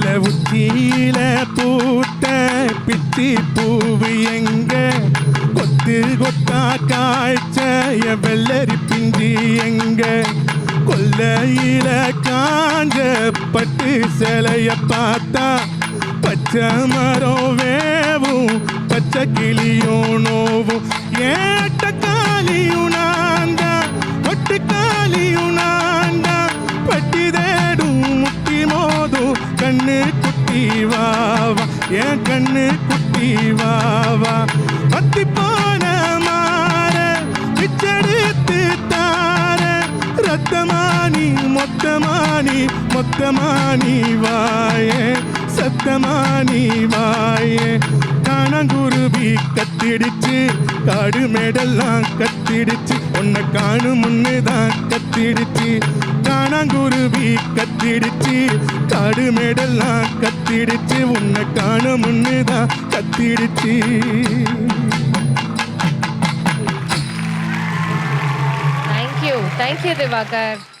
பிச்சியில பூத்த பித்தி பூவு எங்க? கொத்து கொத்தா காய்ச்ச வெள்ளரி பிஞ்சி எங்க? கொல்லையில காஞ்ச பட்டு சிலைய பார்த்தா பச்சை மரம் வேவும் பச்சை கிளியும் நோவும். ஏட்ட குட்டி வாவா என் கண்ணு குட்டி வாவா பத்தி போன மாற பிச்செடுத்து தார. ரத்தமானி மொத்தமானி மொத்தமானி வாயே. சத்தமானி வா கத்திடுச்சு. காடு மேடெல்லாம் கத்திடுச்சு. உன்னை காணும் முன்னுதான் கத்திடுச்சு. காணாங்குருவி கத்திடுச்சு. காடு மேடெல்லாம் கத்திடுச்சு. உன்னை காணும் முன்னுதான் கத்திடுச்சு. Thank you thank you Diwakar